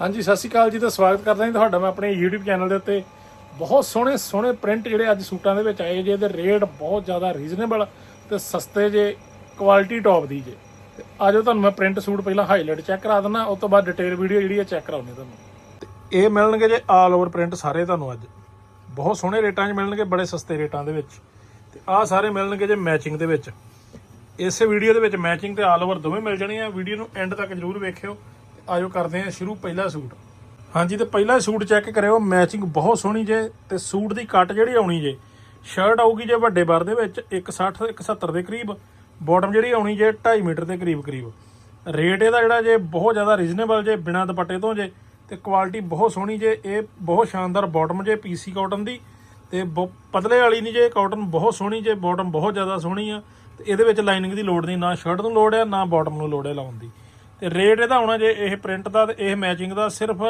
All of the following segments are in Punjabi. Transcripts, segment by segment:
ਹਾਂਜੀ, ਸਤਿ ਸ਼੍ਰੀ ਅਕਾਲ ਜੀ ਤੇ ਸਵਾਗਤ ਕਰਦਾ ਹਾਂ ਤੁਹਾਡਾ। ਮੈਂ ਆਪਣੇ YouTube ਚੈਨਲ ਦੇ ਉੱਤੇ ਬਹੁਤ ਸੋਹਣੇ ਸੋਹਣੇ ਪ੍ਰਿੰਟ ਜਿਹੜੇ ਅੱਜ ਸੂਟਾਂ ਦੇ ਵਿੱਚ ਆਏ ਜੇ, ਇਹਦੇ ਰੇਟ ਬਹੁਤ ਜ਼ਿਆਦਾ ਰੀਜ਼ਨੇਬਲ ਤੇ ਸਸਤੇ ਜੇ ਕੁਆਲਿਟੀ ਟੌਪ ਦੀ ਜੇ। ਤੇ ਆਜੋ ਤੁਹਾਨੂੰ ਮੈਂ ਪ੍ਰਿੰਟ ਸੂਟ ਪਹਿਲਾਂ ਹਾਈਲਾਈਟ ਚੈੱਕ ਕਰਾ ਦਿੰਦਾ ਉਸ ਤੋਂ ਬਾਅਦ ਡਿਟੇਲ ਵੀਡੀਓ ਜਿਹੜੀ ਹੈ ਚੈੱਕ ਕਰਾਉਣੀ ਤੁਹਾਨੂੰ। ਤੇ ਇਹ ਮਿਲਣਗੇ ਜੇ ਆਲ ਓਵਰ ਪ੍ਰਿੰਟ ਸਾਰੇ ਤੁਹਾਨੂੰ ਅੱਜ। ਬਹੁਤ ਸੋਹਣੇ ਰੇਟਾਂ 'ਚ ਮਿਲਣਗੇ, ਬੜੇ ਸਸਤੇ ਰੇਟਾਂ ਦੇ ਵਿੱਚ। ਤੇ ਆਹ ਸਾਰੇ ਮਿਲਣਗੇ ਜੇ ਮੈਚਿੰਗ ਦੇ ਵਿੱਚ। ਇਸੇ ਵੀਡੀਓ ਦੇ ਵਿੱਚ ਮੈਚਿੰਗ ਤੇ ਆਲ ਓਵਰ ਦੋਵੇਂ ਮਿਲ ਜਾਣੀਆਂ। ਵੀਡੀਓ ਨੂੰ ਐਂਡ ਤੱਕ ਜਰੂਰ ਵੇਖਿਓ। ਆਜੋ ਕਰਦੇ ਹਾਂ ਸ਼ੁਰੂ ਪਹਿਲਾ ਸੂਟ। ਹਾਂਜੀ, ਤੇ ਪਹਿਲਾ ਸੂਟ ਚੈੱਕ ਕਰਿਓ ਮੈਚਿੰਗ ਬਹੁਤ ਸੋਹਣੀ ਜੇ, ਤੇ ਸੂਟ ਦੀ ਕੱਟ ਜਿਹੜੀ ਆਉਣੀ ਜੇ ਸ਼ਰਟ ਆਊਗੀ ਜੇ ਵੱਡੇ ਬਰ ਦੇ ਵਿੱਚ 160 170 ਦੇ ਕਰੀਬ ਬਾਟਮ ਜਿਹੜੀ ਆਉਣੀ ਜੇ 2.5 ਮੀਟਰ ਦੇ ਕਰੀਬ ਕਰੀਬ। ਰੇਟ ਇਹਦਾ ਜਿਹੜਾ ਜੇ ਬਹੁਤ ਜ਼ਿਆਦਾ ਰੀਜ਼ਨੇਬਲ ਜੇ, ਬਿਨਾਂ ਦੁਪੱਟੇ ਤੋਂ ਜੇ, ਤੇ ਕੁਆਲਿਟੀ ਬਹੁਤ ਸੋਹਣੀ ਜੇ, ਇਹ ਬਹੁਤ ਸ਼ਾਨਦਾਰ ਬਾਟਮ ਜੇ, ਪੀਸੀ ਕਾਟਨ ਦੀ, ਤੇ ਬਹੁ- ਪਤਲੇ ਵਾਲੀ ਨਹੀਂ ਜੇ ਕਾਟਨ ਬਹੁਤ ਸੋਹਣੀ ਜੇ ਬਾਟਮ ਬਹੁਤ ਜ਼ਿਆਦਾ ਸੋਹਣੀ ਆ, ਤੇ ਇਹਦੇ ਵਿੱਚ ਲਾਈਨਿੰਗ ਦੀ ਲੋੜ ਨਹੀਂ, ਨਾ ਸ਼ਰਟ ਨੂੰ ਲੋੜ ਆ, ਨਾ ਬਾਟਮ ਨੂੰ ਲੋੜ ਹੈ ਲਾਉਣ ਦੀ। ਤੇ ਰੇਟ ਇਹਦਾ ਆਉਣਾ ਜੇ ਇਹ ਪ੍ਰਿੰਟ ਦਾ ਤੇ ਇਹ ਮੈਚਿੰਗ ਦਾ ਸਿਰਫ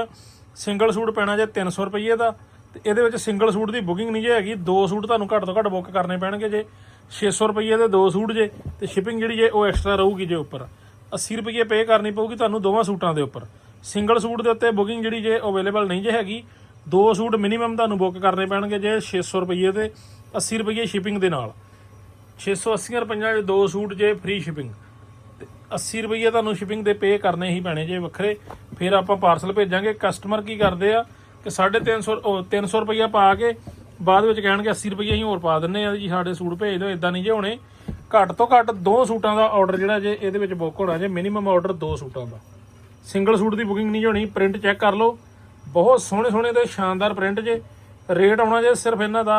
ਸਿੰਗਲ ਸੂਟ ਪੈਣਾ ਜੇ 300 ਰੁਪਏ ਦਾ, ਤੇ ਇਹਦੇ ਵਿੱਚ ਸਿੰਗਲ ਸੂਟ ਦੀ ਬੁਕਿੰਗ ਨਹੀਂ ਜੇ ਹੈਗੀ, ਦੋ ਸੂਟ ਤੁਹਾਨੂੰ ਘੱਟ ਤੋਂ ਘੱਟ ਬੁੱਕ ਕਰਨੇ ਪੈਣਗੇ ਜੇ। 600 ਰੁਪਏ ਦੇ ਦੋ ਸੂਟ ਜੇ, ਤੇ ਸ਼ਿਪਿੰਗ ਜਿਹੜੀ ਜੇ ਉਹ ਐਕਸਟਰਾ ਰਹੂਗੀ ਜੇ ਉੱਪਰ। 80 ਰੁਪਏ ਪੇ ਕਰਨੀ ਪਊਗੀ ਤੁਹਾਨੂੰ ਦੋਵਾਂ ਸੂਟਾਂ ਦੇ ਉੱਪਰ। ਸਿੰਗਲ ਸੂਟ ਦੇ ਉੱਤੇ ਬੁਕਿੰਗ ਜਿਹੜੀ ਜੇ ਅਵੇਲੇਬਲ ਨਹੀਂ ਜੇ ਹੈਗੀ, ਦੋ ਸੂਟ ਮਿਨੀਮਮ ਤੁਹਾਨੂੰ ਬੁੱਕ ਕਰਨੇ ਪੈਣਗੇ ਜੇ 600 ਰੁਪਏ ਤੇ 80 ਰੁਪਏ ਸ਼ਿਪਿੰਗ ਦੇ ਨਾਲ। 680 ਰੁਪਈਆ ਦੇ ਦੋ ਸੂਟ ਜੇ ਫ੍ਰੀ ਸ਼ਿਪਿੰਗ 80 ਰੁਪਏ ਤੁਹਾਨੂੰ ਸ਼ਿਪਿੰਗ ਦੇ ਪੇ ਕਰਨੇ ਹੀ ਪੈਣੇ ਜੇ ਵੱਖਰੇ। ਫਿਰ ਆਪਾਂ ਪਾਰਸਲ ਭੇਜਾਂਗੇ। ਕਸਟਮਰ ਕੀ ਕਰਦੇ ਆ? ਕਿ 350 ਉਹ 300 ਰੁਪਈਆ ਪਾ ਕੇ ਬਾਅਦ ਵਿੱਚ ਕਹਿਣਗੇ 80 ਰੁਪਈਆ ਹੀ ਹੋਰ ਪਾ ਦਿੰਨੇ ਆ ਜੀ, ਸਾਡੇ ਸੂਟ ਭੇਜ ਦਿਓ ਇਦਾਂ ਨਹੀਂ ਜੇ ਹੋਣੇ। ਘੱਟ ਤੋਂ ਘੱਟ ਦੋ ਸੂਟਾਂ ਦਾ ਆਰਡਰ ਜਿਹੜਾ ਜੇ ਇਹਦੇ ਵਿੱਚ ਬੁੱਕ ਹੋਣਾ, ਜੇ ਮਿਨੀਮਮ ਆਰਡਰ ਦੋ ਸੂਟਾਂ ਦਾ। ਸਿੰਗਲ ਸੂਟ ਦੀ ਬੁਕਿੰਗ ਨਹੀਂ ਹੋਣੀ ਪ੍ਰਿੰਟ ਚੈੱਕ ਕਰ ਲਓ। ਬਹੁਤ ਸੋਹਣੇ ਸੋਹਣੇ ਤੇ ਸ਼ਾਨਦਾਰ ਪ੍ਰਿੰਟ ਜੇ। ਰੇਟ ਆਉਣਾ ਜੇ ਸਿਰਫ ਇਹਨਾਂ ਦਾ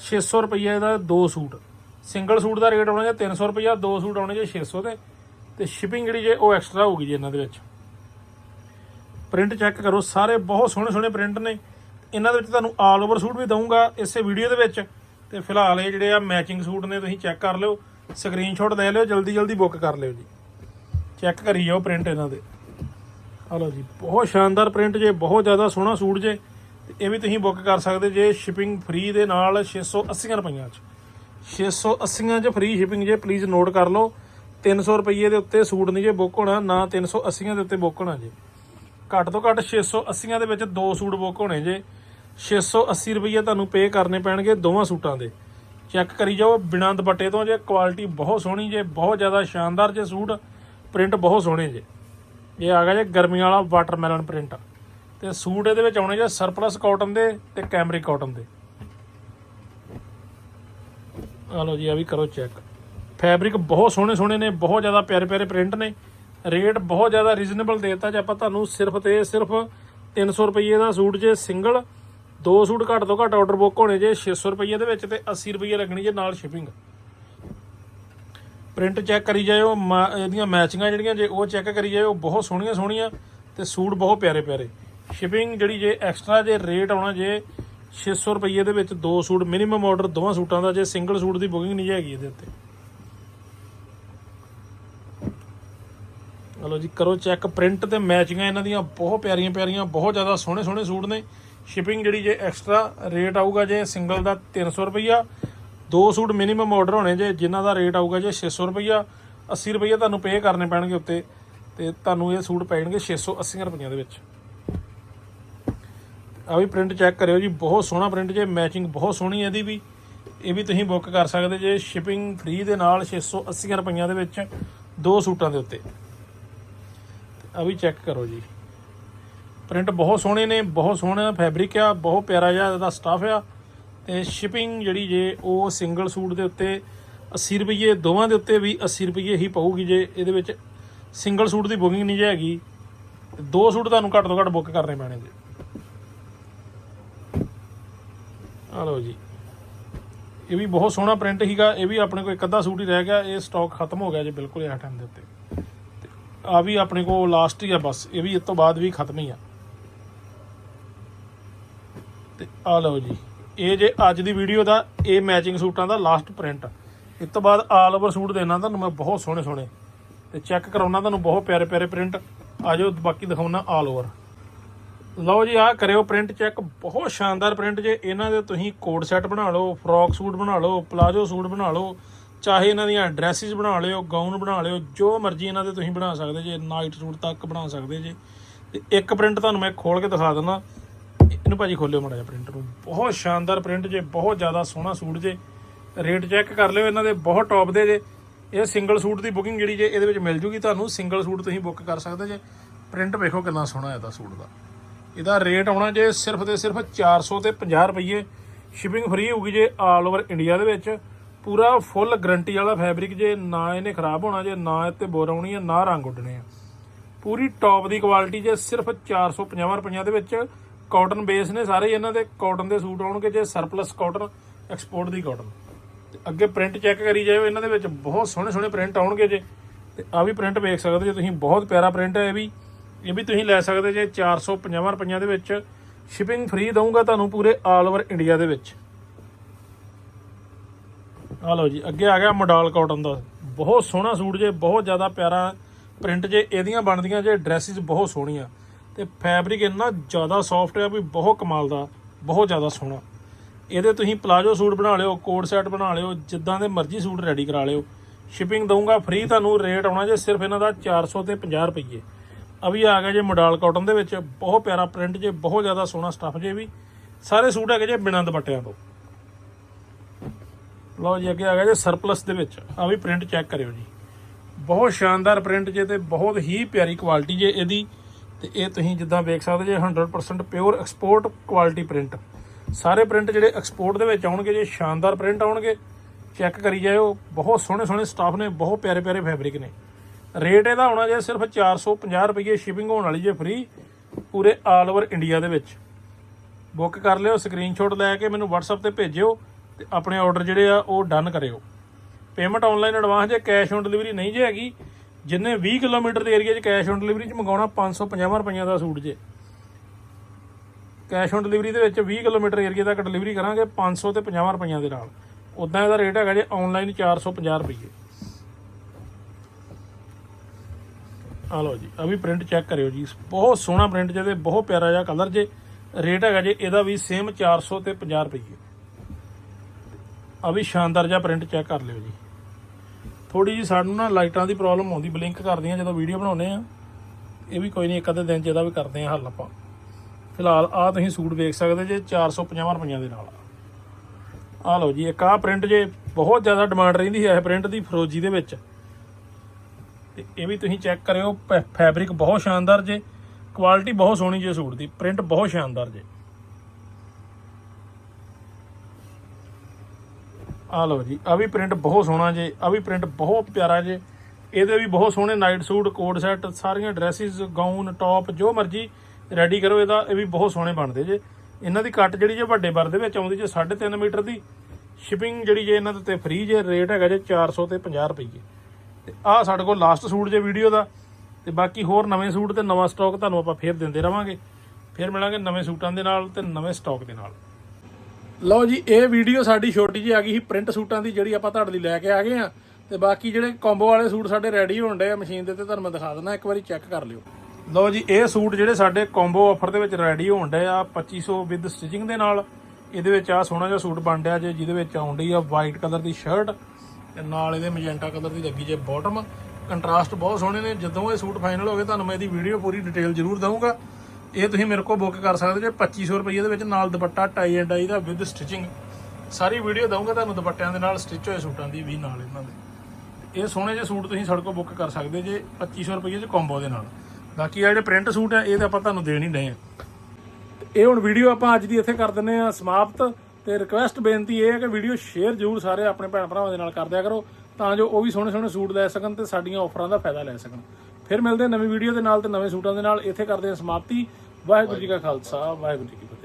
600 ਰੁਪਈਆ ਦਾ ਦੋ ਸੂਟ। ਸਿੰਗਲ ਸੂਟ ਦਾ ਰੇਟ ਆਉਣਾ ਜੇ 300 ਰੁਪਈਆ, ਦੋ ਸੂਟ ਆਉਣੇ ਜੇ 600 ਦੇ ਤੇ ਸ਼ਿਪਿੰਗ ਜਿਹੜੀ ਜੇ ਉਹ ਐਕਸਟਰਾ ਹੋਊਗੀ ਜੀ ਇਹਨਾਂ ਦੇ ਵਿੱਚ। ਪ੍ਰਿੰਟ ਚੈੱਕ ਕਰੋ, ਸਾਰੇ ਬਹੁਤ ਸੋਹਣੇ ਸੋਹਣੇ ਪ੍ਰਿੰਟ ਨੇ। ਇਹਨਾਂ ਦੇ ਵਿੱਚ ਤੁਹਾਨੂੰ ਆਲ ਓਵਰ ਸੂਟ ਵੀ ਦਊਂਗਾ ਇਸੇ ਵੀਡੀਓ ਦੇ ਵਿੱਚ। ਤੇ ਫਿਲਹਾਲ ਇਹ ਜਿਹੜੇ ਆ ਮੈਚਿੰਗ ਸੂਟ ਨੇ, ਤੁਸੀਂ ਚੈੱਕ ਕਰ ਲਿਓ ਸਕਰੀਨਸ਼ਾਟ ਲੈ ਲਿਓ, ਜਲਦੀ ਜਲਦੀ ਬੁੱਕ ਕਰ ਲਿਓ ਜੀ। ਚੈੱਕ ਕਰੀ ਜਾਓ ਪ੍ਰਿੰਟ ਇਹਨਾਂ ਦੇ। ਆ ਲਓ ਜੀ, ਬਹੁਤ ਸ਼ਾਨਦਾਰ ਪ੍ਰਿੰਟ ਜੇ, ਬਹੁਤ ਜ਼ਿਆਦਾ ਸੋਹਣਾ ਸੂਟ ਜੇ। ਇਹ ਵੀ ਤੁਸੀਂ ਬੁੱਕ ਕਰ ਸਕਦੇ ਜੇ ਸ਼ਿਪਿੰਗ ਫ੍ਰੀ ਦੇ ਨਾਲ 680 ਰੁਪਈਆ ਚ। 680 ਚ ਫ੍ਰੀ ਸ਼ਿਪਿੰਗ ਜੇ ਪਲੀਜ਼ ਨੋਟ ਕਰ ਲਓ। 300 ਰੁਪਏ ਦੇ ਉੱਤੇ ਸੂਟ ਨਹੀਂ ਜੇ ਬੁੱਕ ਹੋਣਾ, ਨਾ 380 ਦੇ ਉੱਤੇ ਬੁੱਕ ਹੋਣਾ ਜੇ। ਘੱਟ ਤੋਂ ਘੱਟ 680 ਦੇ ਵਿੱਚ ਦੋ ਸੂਟ ਬੁੱਕ ਹੋਣੇ ਜੇ। 680 ਰੁਪਏ ਤੁਹਾਨੂੰ ਪੇ ਕਰਨੇ ਪੈਣਗੇ ਦੋਵਾਂ ਸੂਟਾਂ ਦੇ। ਚੈੱਕ ਕਰੀ ਜਾਓ, ਬਿਨਾਂ ਦੁਪੱਟੇ ਤੋਂ ਜੇ ਕੁਆਲਿਟੀ ਬਹੁਤ ਸੋਹਣੀ ਜੇ, ਬਹੁਤ ਜ਼ਿਆਦਾ ਸ਼ਾਨਦਾਰ ਜੇ ਸੂਟ ਪ੍ਰਿੰਟ ਬਹੁਤ ਸੋਹਣੇ ਜੇ। ਇਹ ਆ ਗਿਆ ਜੇ ਗਰਮੀ ਵਾਲਾ ਵਾਟਰਮੈਲਨ ਪ੍ਰਿੰਟ ਤੇ ਸੂਟ ਇਹਦੇ ਵਿੱਚ ਆਉਣੇ ਜੇ ਸਰਪਲਸ ਕਾਟਨ ਦੇ ਤੇ ਕੈਮਰਿਕ ਕਾਟਨ ਦੇ। ਆ ਲਓ ਜੀ ਆ ਵੀ ਕਰੋ ਚੈੱਕ ਫੈਬਰਿਕ ਬਹੁਤ ਸੋਹਣੇ ਸੋਹਣੇ ਨੇ, ਬਹੁਤ ਜ਼ਿਆਦਾ ਪਿਆਰੇ ਪਿਆਰੇ ਪ੍ਰਿੰਟ ਨੇ। ਰੇਟ ਬਹੁਤ ਜ਼ਿਆਦਾ ਰੀਜ਼ਨੇਬਲ ਦੇਤਾ ਜੇ ਆਪਾਂ ਤੁਹਾਨੂੰ ਸਿਰਫ ਤੇ ਸਿਰਫ 300 ਰੁਪਏ ਦਾ ਸੂਟ ਜੇ ਸਿੰਗਲ ਦੋ ਸੂਟ ਘੱਟ ਤੋਂ ਘੱਟ ਆਰਡਰ ਬੁੱਕ ਹੋਣੇ ਜੇ 600 ਰੁਪਏ ਦੇ ਵਿੱਚ ਤੇ 80 ਰੁਪਏ ਲੱਗਣੀ ਜੇ ਨਾਲ ਸ਼ਿਪਿੰਗ ਪ੍ਰਿੰਟ ਚੈੱਕ ਕਰੀ ਜਾਇਓ, ਮਾ- ਇਹਦੀਆਂ ਮੈਚਿੰਗਾਂ ਜਿਹੜੀਆਂ ਜੇ ਉਹ ਚੈੱਕ ਕਰੀ ਜਾਇਓ, ਬਹੁਤ ਸੋਹਣੀਆਂ ਸੋਹਣੀਆਂ ਤੇ ਸੂਟ ਬਹੁਤ ਪਿਆਰੇ ਪਿਆਰੇ। ਸ਼ਿਪਿੰਗ ਜਿਹੜੀ ਜੇ ਐਕਸਟਰਾ ਜੇ ਰੇਟ ਆਉਣਾ ਜੇ 600 ਰੁਪਏ ਦੇ ਵਿੱਚ ਦੋ ਸੂਟ ਮਿਨੀਮਮ ਆਰਡਰ ਦੋਵਾਂ ਸੂਟਾਂ ਦਾ ਜੇ ਸਿੰਗਲ ਸੂਟ ਦੀ ਬੁਕਿੰਗ ਨਹੀਂ ਹੈਗੀ ਇਹਦੇ ਉੱਤੇ। ਚਲੋ ਜੀ, ਕਰੋ ਚੈੱਕ ਪ੍ਰਿੰਟ ਤੇ ਮੈਚਿੰਗਾਂ ਇਹਨਾਂ ਦੀਆਂ, ਬਹੁਤ ਪਿਆਰੀਆਂ ਪਿਆਰੀਆਂ, ਬਹੁਤ ਜ਼ਿਆਦਾ ਸੋਹਣੇ ਸੋਹਣੇ ਸੂਟ ਨੇ। ਸ਼ਿਪਿੰਗ ਜਿਹੜੀ ਜੇ ਐਕਸਟਰਾ ਰੇਟ ਆਊਗਾ ਜੇ ਸਿੰਗਲ ਦਾ 300 ਰੁਪਈਆ, ਦੋ ਸੂਟ ਮਿਨੀਮਮ ਆਰਡਰ ਹੋਣੇ ਜੇ, ਜਿਨ੍ਹਾਂ ਦਾ ਰੇਟ ਆਊਗਾ ਜੇ 600 ਰੁਪਈਆ 80 ਰੁਪਈਆ ਤੁਹਾਨੂੰ ਪੇ ਕਰਨੇ ਪੈਣਗੇ ਉੱਤੇ, ਤੇ ਤੁਹਾਨੂੰ ਇਹ ਸੂਟ ਪੈਣਗੇ 680 ਰੁਪਈਆ ਦੇ ਵਿੱਚ। ਆ ਵੀ ਪ੍ਰਿੰਟ ਚੈੱਕ ਕਰਿਓ ਜੀ, ਬਹੁਤ ਸੋਹਣਾ ਪ੍ਰਿੰਟ ਜੇ ਮੈਚਿੰਗ ਬਹੁਤ ਸੋਹਣੀ ਇਹਦੀ ਵੀ। ਇਹ ਵੀ ਤੁਸੀਂ ਬੁੱਕ ਕਰ ਸਕਦੇ ਜੇ ਸ਼ਿਪਿੰਗ ਫ੍ਰੀ ਦੇ ਨਾਲ 680 ਰੁਪਈਆ ਦੇ ਵਿੱਚ ਦੋ ਸੂਟਾਂ ਦੇ ਉੱਤੇ। ਆ ਵੀ ਚੈੱਕ ਕਰੋ ਜੀ। ਪ੍ਰਿੰਟ ਬਹੁਤ ਸੋਹਣੇ ਨੇ, ਬਹੁਤ ਸੋਹਣਾ ਫੈਬਰਿਕ ਆ, ਬਹੁਤ ਪਿਆਰਾ ਜਿਹਾ ਇਹਦਾ ਸਟਾਫ ਆ। ਤੇ ਸ਼ਿਪਿੰਗ ਜਿਹੜੀ ਜੇ ਉਹ ਸਿੰਗਲ ਸੂਟ ਦੇ ਉੱਤੇ 80 ਰੁਪਏ ਦੋਵਾਂ ਦੇ ਉੱਤੇ ਵੀ 80 ਰੁਪਏ ਹੀ ਪਊਗੀ ਜੇ ਇਹਦੇ ਵਿੱਚ ਸਿੰਗਲ ਸੂਟ ਦੀ ਬੁਕਿੰਗ ਨਹੀਂ ਜੇ ਹੈਗੀ। ਤੇ ਦੋ ਸੂਟ ਤੁਹਾਨੂੰ ਘੱਟ ਤੋਂ ਘੱਟ ਬੁੱਕ ਕਰਨੇ ਪੈਣੇ ਜੀ। ਆ ਲਓ ਜੀ। ਇਹ ਵੀ ਬਹੁਤ ਸੋਹਣਾ ਪ੍ਰਿੰਟ ਹੀਗਾ ਇਹ ਵੀ ਆਪਣੇ ਕੋਲ ਇੱਕ ਅੱਧਾ ਸੂਟ ਹੀ ਰਹਿ ਗਿਆ, ਇਹ ਸਟਾਕ ਖਤਮ ਹੋ ਗਿਆ ਜੇ ਬਿਲਕੁਲ ਇਹ ਟਾਈਮ ਦੇ ਉੱਤੇ। ਆ ਵੀ ਆਪਣੇ ਕੋਲ ਲਾਸਟ ਹੀ ਆ ਬਸ, ਇਹ ਵੀ ਇਸ ਤੋਂ ਬਾਅਦ ਵੀ ਖਤਮ ਹੀ ਆ। ਤੇ ਆ ਲਓ ਜੀ, ਇਹ ਜੇ ਅੱਜ ਦੀ ਵੀਡੀਓ ਦਾ ਇਹ ਮੈਚਿੰਗ ਸੂਟਾਂ ਦਾ ਲਾਸਟ ਪ੍ਰਿੰਟ ਇਸ ਤੋਂ ਬਾਅਦ ਆਲ ਓਵਰ ਸੂਟ ਦੇਣਾ ਤੁਹਾਨੂੰ ਮੈਂ ਬਹੁਤ ਸੋਹਣੇ ਸੋਹਣੇ, ਤੇ ਚੈੱਕ ਕਰਾਉਣਾ ਤੁਹਾਨੂੰ ਬਹੁਤ ਪਿਆਰੇ ਪਿਆਰੇ ਪ੍ਰਿੰਟ ਆਜੋ ਬਾਕੀ ਦਿਖਾਉਣਾ ਆਲ ਓਵਰ ਲਓ ਜੀ, ਆਹ ਕਰਿਓ ਪ੍ਰਿੰਟ ਚੈੱਕ ਬਹੁਤ ਸ਼ਾਨਦਾਰ ਪ੍ਰਿੰਟ ਜੇ। ਇਹਨਾਂ ਦੇ ਤੁਸੀਂ ਕੋਟ ਸੈੱਟ ਬਣਾ ਲਓ ਫਰੋਕ ਸੂਟ ਬਣਾ ਲਓ ਪਲਾਜੋ ਸੂਟ ਬਣਾ ਲਓ ਚਾਹੇ ਇਹਨਾਂ ਦੀਆਂ ਡਰੈਸਿਸ ਬਣਾ ਲਿਓ ਗਾਊਨ ਬਣਾ ਲਿਓ, ਜੋ ਮਰਜ਼ੀ ਇਹਨਾਂ ਦੇ ਤੁਸੀਂ ਬਣਾ ਸਕਦੇ ਜੇ ਨਾਈਟ ਸੂਟ ਤੱਕ ਬਣਾ ਸਕਦੇ ਜੇ। ਤੇ ਇੱਕ ਪ੍ਰਿੰਟ ਤੁਹਾਨੂੰ ਮੈਂ ਖੋਲ ਕੇ ਦਿਖਾ ਦਿੰਦਾ। ਇਹਨੂੰ ਭਾਜੀ ਖੋਲਿਓ ਮਾੜਾ ਜਿਹਾ ਪ੍ਰਿੰਟ ਨੂੰ। ਬਹੁਤ ਸ਼ਾਨਦਾਰ ਪ੍ਰਿੰਟ ਜੇ, ਬਹੁਤ ਜ਼ਿਆਦਾ ਸੋਹਣਾ ਸੂਟ ਜੇ। ਰੇਟ ਚੈੱਕ ਕਰ ਲਿਓ ਇਹਨਾਂ ਦੇ, ਬਹੁਤ ਟੌਪ ਦੇ ਜੇ। ਇਹ ਸਿੰਗਲ ਸੂਟ ਦੀ ਬੁਕਿੰਗ ਜਿਹੜੀ ਜੇ, ਇਹਦੇ ਵਿੱਚ ਮਿਲ ਜੂਗੀ ਤੁਹਾਨੂੰ। ਸਿੰਗਲ ਸੂਟ ਤੁਸੀਂ ਬੁੱਕ ਕਰ ਸਕਦੇ ਜੇ। ਪ੍ਰਿੰਟ ਵੇਖੋ ਕਿੰਨਾ ਸੋਹਣਾ ਇਹਦਾ ਸੂਟ ਦਾ। ਇਹਦਾ ਰੇਟ ਆਉਣਾ ਜੇ ਸਿਰਫ ਤੇ ਸਿਰਫ 400 ਤੇ 50 ਰੁਪਏ ਸ਼ਿਪਿੰਗ ਫ੍ਰੀ ਹੋਊਗੀ ਜੇ ਆਲ ਓਵਰ ਇੰਡੀਆ ਦੇ ਵਿੱਚ। ਪੂਰਾ ਫੁੱਲ ਗਰੰਟੀ ਵਾਲਾ ਫੈਬਰਿਕ ਜੇ ਨਾ ਇਹਨੇ ਖਰਾਬ ਹੋਣਾ, ਜੇ ਨਾ ਇਹ ਤੇ ਬੋਰ ਆਉਣੀ ਹੈ ਨਾ ਰੰਗ ਉੱਡਣੇ ਆ। ਪੂਰੀ ਟੌਪ ਦੀ ਕੁਆਲਿਟੀ ਜੇ ਸਿਰਫ 450 ਰੁਪਈਆਂ ਦੇ ਵਿੱਚ ਕਾਟਨ ਬੇਸ ਨੇ ਸਾਰੇ ਇਹਨਾਂ ਦੇ ਕਾਟਨ ਦੇ ਸੂਟ ਆਉਣਗੇ ਜੇ ਸਰਪਲਸ ਕਾਟਨ ਐਕਸਪੋਰਟ ਦੀ ਕਾਟਨ ਤੇ ਅੱਗੇ ਪ੍ਰਿੰਟ ਚੈੱਕ ਕਰੀ ਜਾਇਓ, ਇਹਨਾਂ ਦੇ ਵਿੱਚ ਬਹੁਤ ਸੋਹਣੇ ਸੋਹਣੇ ਪ੍ਰਿੰਟ ਆਉਣਗੇ ਜੇ। ਤੇ ਆ ਵੀ ਪ੍ਰਿੰਟ ਵੇਖ ਸਕਦੇ ਜੇ ਤੁਸੀਂ, ਬਹੁਤ ਪਿਆਰਾ ਪ੍ਰਿੰਟ ਹੈ ਇਹ ਵੀ। ਇਹ ਵੀ ਤੁਸੀਂ ਲੈ ਸਕਦੇ ਜੇ 450 ਰੁਪਈਆਂ ਦੇ ਵਿੱਚ। ਸ਼ਿਪਿੰਗ ਫ੍ਰੀ ਦਊਂਗਾ ਤੁਹਾਨੂੰ ਪੂਰੇ ਆਲ ਓਵਰ ਇੰਡੀਆ ਦੇ ਵਿੱਚ। ਆ ਲਓ ਜੀ, ਅੱਗੇ ਆ ਗਿਆ ਮੋਡਲ ਕਾਟਨ ਦਾ। ਬਹੁਤ ਸੋਹਣਾ ਸੂਟ ਜੇ, ਬਹੁਤ ਜ਼ਿਆਦਾ ਪਿਆਰਾ ਪ੍ਰਿੰਟ ਜੇ, ਇਹਦੀਆਂ ਬਣਦੀਆਂ ਜੇ ਡਰੈਸਿਸ ਬਹੁਤ ਸੋਹਣੀਆਂ। ਤੇ ਫੈਬਰਿਕ ਇੰਨਾ ਜ਼ਿਆਦਾ ਸੌਫਟ ਹੈ ਵੀ ਬਹੁਤ ਕਮਾਲ ਦਾ, ਬਹੁਤ ਜ਼ਿਆਦਾ ਸੋਹਣਾ। ਇਹਦੇ ਤੁਸੀਂ ਪਲਾਜੋ ਸੂਟ ਬਣਾ ਲਿਓ ਕੋਟ ਸੈਟ ਬਣਾ ਲਿਓ, ਜਿੱਦਾਂ ਦੇ ਮਰਜ਼ੀ ਸੂਟ ਰੈਡੀ ਕਰਾ ਲਿਓ। ਸ਼ਿਪਿੰਗ ਦਊਂਗਾ ਫ੍ਰੀ ਤੁਹਾਨੂੰ ਰੇਟ ਆਉਣਾ ਜੇ ਸਿਰਫ ਇਹਨਾਂ ਦਾ 400 ਤੇ 50 ਰੁਪਏ ਅਭੀ ਆ ਗਿਆ ਜੇ ਮੋਡਲ ਕਾਟਨ ਦੇ ਵਿੱਚ, ਬਹੁਤ ਪਿਆਰਾ ਪ੍ਰਿੰਟ ਜੇ, ਬਹੁਤ ਜ਼ਿਆਦਾ ਸੋਹਣਾ ਸਟੱਫ ਜੇ ਵੀ। ਸਾਰੇ ਸੂਟ ਹੈਗੇ ਜੇ ਬਿਨਾਂ ਦੁਪੱਟਿਆਂ ਤੋਂ। ਲਓ ਜੀ, ਅੱਗੇ ਆ ਗਿਆ ਜੇ ਸਰਪਲਸ ਦੇ ਵਿੱਚ। ਆ ਵੀ ਪ੍ਰਿੰਟ ਚੈੱਕ ਕਰਿਓ ਜੀ। ਬਹੁਤ ਸ਼ਾਨਦਾਰ ਪ੍ਰਿੰਟ ਜੇ ਤੇ ਬਹੁਤ ਹੀ ਪਿਆਰੀ ਕੁਆਲਿਟੀ ਜੇ ਇਹਦੀ। ਤੇ ਇਹ ਤੁਸੀਂ ਜਿੱਦਾਂ ਵੇਖ ਸਕਦੇ ਜੇ 100% ਪਿਓਰ ਐਕਸਪੋਰਟ ਕੁਆਲਿਟੀ ਪ੍ਰਿੰਟ ਸਾਰੇ ਪ੍ਰਿੰਟ ਜਿਹੜੇ ਐਕਸਪੋਰਟ ਦੇ ਵਿੱਚ ਆਉਣਗੇ ਜੇ, ਸ਼ਾਨਦਾਰ ਪ੍ਰਿੰਟ ਆਉਣਗੇ। ਚੈੱਕ ਕਰੀ ਜਾਇਓ। ਬਹੁਤ ਸੋਹਣੇ ਸੋਹਣੇ ਸਟਾਫ ਨੇ, ਬਹੁਤ ਪਿਆਰੇ ਪਿਆਰੇ ਫੈਬਰਿਕ ਨੇ। ਰੇਟ ਇਹਦਾ ਹੋਣਾ ਜੇ ਸਿਰਫ 450 ਰੁਪਏ ਸ਼ਿਪਿੰਗ ਹੋਣ ਵਾਲੀ ਜੇ ਫ੍ਰੀ ਪੂਰੇ ਆਲ ਓਵਰ ਇੰਡੀਆ ਦੇ ਵਿੱਚ। ਬੁੱਕ ਕਰ ਲਿਓ ਸਕਰੀਨਸ਼ਾਟ ਲੈ ਕੇ ਮੈਨੂੰ WhatsApp ਤੇ ਭੇਜਿਓ। ਤੇ ਆਪਣੇ ਆਰਡਰ ਜਿਹੜੇ ਆ, ਉਹ ਡਨ ਕਰਿਓ। ਪੇਮੈਂਟ ਆਨਲਾਈਨ ਐਡਵਾਂਸ ਜੇ ਕੈਸ਼ ਔਨ ਡਿਲੀਵਰੀ ਨਹੀਂ ਜੇ ਹੈਗੀ, ਜਿੰਨੇ 20 ਕਿਲੋਮੀਟਰ ਦੇ ਏਰੀਆ 'ਚ ਕੈਸ਼ ਔਨ ਡਿਲੀਵਰੀ 'ਚ ਮੰਗਾਉਣਾ 550 ਰੁਪਈਆਂ ਦਾ ਸੂਟ ਜੇ। ਕੈਸ਼ ਔਨ ਡਿਲੀਵਰੀ ਦੇ ਵਿੱਚ 20 ਕਿਲੋਮੀਟਰ ਏਰੀਆ ਤੱਕ ਡਿਲੀਵਰੀ ਕਰਾਂਗੇ 500 ਤੇ 50 ਰੁਪਈਆਂ ਦੇ ਨਾਲ। ਉਦਾਂ ਇਹਦਾ ਰੇਟ ਹੈਗਾ ਜੇ ਆਨਲਾਈਨ 450 ਰੁਪਏ ਆ ਲਓ ਜੀ ਆ ਵੀ ਪ੍ਰਿੰਟ ਚੈੱਕ ਕਰਿਓ ਜੀ। ਬਹੁਤ ਸੋਹਣਾ ਪ੍ਰਿੰਟ ਜੇ ਤੇ ਬਹੁਤ ਪਿਆਰਾ ਜਿਹਾ ਕਲਰ ਜੇ। ਰੇਟ ਹੈਗਾ ਜੇ ਇਹਦਾ ਵੀ ਸੇਮ 400 ਤੇ 50 ਰੁਪਏ ਆ ਵੀ ਸ਼ਾਨਦਾਰ ਜਿਹਾ ਪ੍ਰਿੰਟ ਚੈੱਕ ਕਰ ਲਿਓ ਜੀ। ਥੋੜੀ ਜੀ ਸਾਨੂੰ ਨਾ ਲਾਈਟਾਂ ਦੀ ਪ੍ਰੋਬਲਮ ਆਉਂਦੀ ਬਲਿੰਕ ਕਰਦੀਆਂ ਜਦੋਂ ਵੀਡੀਓ ਬਣਾਉਂਦੇ ਆ ਇਹ ਵੀ ਕੋਈ ਨਹੀਂ, ਇੱਕ ਅੱਧੇ ਦਿਨ ਚ ਵੀ ਕਰਦੇ ਆ ਹੱਲ ਆਪਾਂ। ਫਿਲਹਾਲ ਆ ਤੁਸੀਂ ਸੂਟ ਵੇਖ ਸਕਦੇ ਜੇ 450 ਰੁਪਈਆਂ ਦੇ ਨਾਲ। ਆ ਲਓ ਜੀ, ਇੱਕ ਆ ਪ੍ਰਿੰਟ ਜੇ, ਬਹੁਤ ਜ਼ਿਆਦਾ ਡਿਮਾਂਡ ਰਹਿੰਦੀ ਹੈ ਇਹ ਪ੍ਰਿੰਟ ਦੀ ਫਰੋਜੀ ਦੇ ਵਿੱਚ। ਤੇ ਇਹ ਵੀ ਤੁਸੀਂ ਚੈੱਕ ਕਰਿਓ ਫੈਬਰਿਕ ਬਹੁਤ ਸ਼ਾਨਦਾਰ ਜੇ ਕੁਆਲਿਟੀ ਬਹੁਤ ਸੋਹਣੀ ਜੇ ਸੂਟ ਦੀ ਪ੍ਰਿੰਟ ਬਹੁਤ ਸ਼ਾਨਦਾਰ ਜੇ। ਆ ਲਓ ਜੀ ਆ ਵੀ ਪ੍ਰਿੰਟ ਬਹੁਤ ਸੋਹਣਾ ਜੇ ਆ ਵੀ ਪ੍ਰਿੰਟ ਬਹੁਤ ਪਿਆਰਾ ਜੇ। ਇਹਦੇ ਵੀ ਬਹੁਤ ਸੋਹਣੇ ਨਾਈਟ ਸੂਟ ਕੋਡ ਸੈੱਟ ਸਾਰੀਆਂ ਡਰੈਸਿਸ ਗਾਊਨ ਟੌਪ ਜੋ ਮਰਜ਼ੀ ਰੈਡੀ ਕਰੋ ਇਹਦਾ, ਇਹ ਵੀ ਬਹੁਤ ਸੋਹਣੇ ਬਣਦੇ ਜੇ। ਇਹਨਾਂ ਦੀ ਕੱਟ ਜਿਹੜੀ ਜੇ ਵੱਡੇ ਬਰ ਦੇ ਵਿੱਚ ਆਉਂਦੀ ਜੇ 3.5 ਮੀਟਰ ਦੀ ਸ਼ਿਪਿੰਗ ਜਿਹੜੀ ਜੇ ਇਹਨਾਂ ਦੇ ਉੱਤੇ ਫ੍ਰੀ ਜੇ ਰੇਟ ਹੈਗਾ ਜੇ 400 ਤੇ 50 ਰੁਪਏ ਤੇ ਆਹ ਸਾਡੇ ਕੋਲ ਲਾਸਟ ਸੂਟ ਜੇ ਵੀਡੀਓ ਦਾ, ਤੇ ਬਾਕੀ ਹੋਰ ਨਵੇਂ ਸੂਟ ਤੇ ਨਵਾਂ ਸਟਾਕ ਤੁਹਾਨੂੰ ਆਪਾਂ ਫੇਰ ਦਿੰਦੇ ਰਵਾਂਗੇ। ਫੇਰ ਮਿਲਾਂਗੇ ਨਵੇਂ ਸੂਟਾਂ ਦੇ ਨਾਲ ਤੇ ਨਵੇਂ ਸਟਾਕ ਦੇ ਨਾਲ। ਲਓ ਜੀ, ਇਹ ਵੀਡੀਓ ਸਾਡੀ ਛੋਟੀ ਜੀ ਆ ਗਈ ਸੀ, ਪ੍ਰਿੰਟ ਸੂਟਾਂ ਦੀ ਜਿਹੜੀ ਆਪਾਂ ਤੁਹਾਡੇ ਲਈ ਲੈ ਕੇ ਆ ਗਏ ਆ। ਤੇ ਬਾਕੀ ਜਿਹੜੇ ਕੰਬੋ ਵਾਲੇ ਸੂਟ ਸਾਡੇ ਰੈਡੀ ਹੋਣ ਡਏ ਆ ਮਸ਼ੀਨ ਦੇ, ਤੇ ਤੁਹਾਨੂੰ ਮੈਂ ਦਿਖਾ ਦਿੰਦਾ, ਇੱਕ ਵਾਰੀ ਚੈੱਕ ਕਰ ਲਿਓ। ਲਓ ਜੀ, ਇਹ ਸੂਟ ਜਿਹੜੇ ਸਾਡੇ ਕੰਬੋ ਆਫਰ ਦੇ ਵਿੱਚ ਰੈਡੀ ਹੋਣ ਡਏ ਆ 2500 ਵਿਦ ਸਟਿਚਿੰਗ ਦੇ ਨਾਲ। ਇਹਦੇ ਵਿੱਚ ਆ ਸੋਹਣਾ ਜਿਹਾ ਸੂਟ ਬਣ ਰਿਹਾ ਜੇ, ਜਿਹਦੇ ਵਿੱਚ ਆਉਣ ਡਈ ਆ ਵਾਈਟ ਕਲਰ ਦੀ ਸ਼ਰਟ ਤੇ ਨਾਲ ਇਹਦੇ ਮੈਜੈਂਟਾ ਕਲਰ ਦੀ ਲੱਗੀ ਜੇ ਬਾਟਮ ਕੰਟਰਾਸਟ ਬਹੁਤ ਸੋਹਣੇ ਨੇ, ਜਦੋਂ ਇਹ ਸੂਟ ਫਾਈਨਲ ਹੋ ਗਏ, ਤੁਹਾਨੂੰ ਮੈਂ ਇਹਦੀ ਵੀਡੀਓ ਪੂਰੀ ਡਿਟੇਲ ਜ਼ਰੂਰ ਦਊਂਗਾ। ਇਹ ਤੁਸੀਂ ਮੇਰੇ ਕੋਲ ਬੁੱਕ ਕਰ ਸਕਦੇ ਜੇ 2500 ਰੁਪਏ ਦੇ ਵਿੱਚ ਨਾਲ ਦੁਪੱਟਾ, ਟਾਈ ਐਂਡ ਡਾਈ ਦਾ ਵਿਦ ਸਟਿਚਿੰਗ ਸਾਰੀ ਵੀਡੀਓ ਦਊਂਗਾ ਤੁਹਾਨੂੰ ਦੁਪੱਟਿਆਂ ਦੇ ਨਾਲ ਸਟਿਚ ਹੋਏ ਸੂਟਾਂ ਦੀ ਵੀ ਨਾਲ ਇਹਨਾਂ ਦੇ। ਇਹ ਸੋਹਣੇ ਜਿਹੇ ਸੂਟ ਤੁਸੀਂ ਸਾਡੇ ਕੋਲ ਬੁੱਕ ਕਰ ਸਕਦੇ ਜੇ 2500 ਰੁਪਏ ਦੇ ਕੰਬੋ ਦੇ ਨਾਲ। ਬਾਕੀ ਆ ਜਿਹੜੇ ਪ੍ਰਿੰਟ ਸੂਟ ਆ, ਇਹ ਤਾਂ ਆਪਾਂ ਤੁਹਾਨੂੰ ਦੇਣ ਹੀ ਡਏ ਆ। ਇਹ ਹੁਣ ਵੀਡੀਓ ਆਪਾਂ ਅੱਜ ਦੀ ਇੱਥੇ ਕਰ ਦਿੰਨੇ ਆ ਸਮਾਪਤ। ਤੇ ਰਿਕਵੈਸਟ ਬੇਨਤੀ ਇਹ ਹੈ ਕਿ ਵੀਡੀਓ ਸ਼ੇਅਰ ਜ਼ਰੂਰ ਸਾਰੇ ਆਪਣੇ ਭੈਣ ਭਰਾਵਾਂ ਦੇ ਨਾਲ ਕਰ ਦਿਆ ਕਰੋ, ਤਾਂ ਜੋ ਉਹ ਵੀ ਸੋਹਣੇ ਸੋਹਣੇ ਸੂਟ ਲੈ ਸਕਣ ਤੇ ਸਾਡੀਆਂ ਆਫਰਾਂ ਦਾ ਫਾਇਦਾ ਲੈ ਸਕਣ। ਫਿਰ ਮਿਲਦੇ ਹਾਂ ਨਵੀਂ ਵੀਡੀਓ ਦੇ ਨਾਲ ਤੇ ਨਵੇਂ ਸੂਟਾਂ ਦੇ ਨਾਲ। ਇੱਥੇ ਕਰਦੇ ਹਾਂ ਸਮਾਪਤੀ। ਵਾਹਿਗੁਰੂ ਜੀ ਕਾ ਖਾਲਸਾ, ਵਾਹਿਗੁਰੂ ਜੀ ਕੀ ਫਤਿਹ।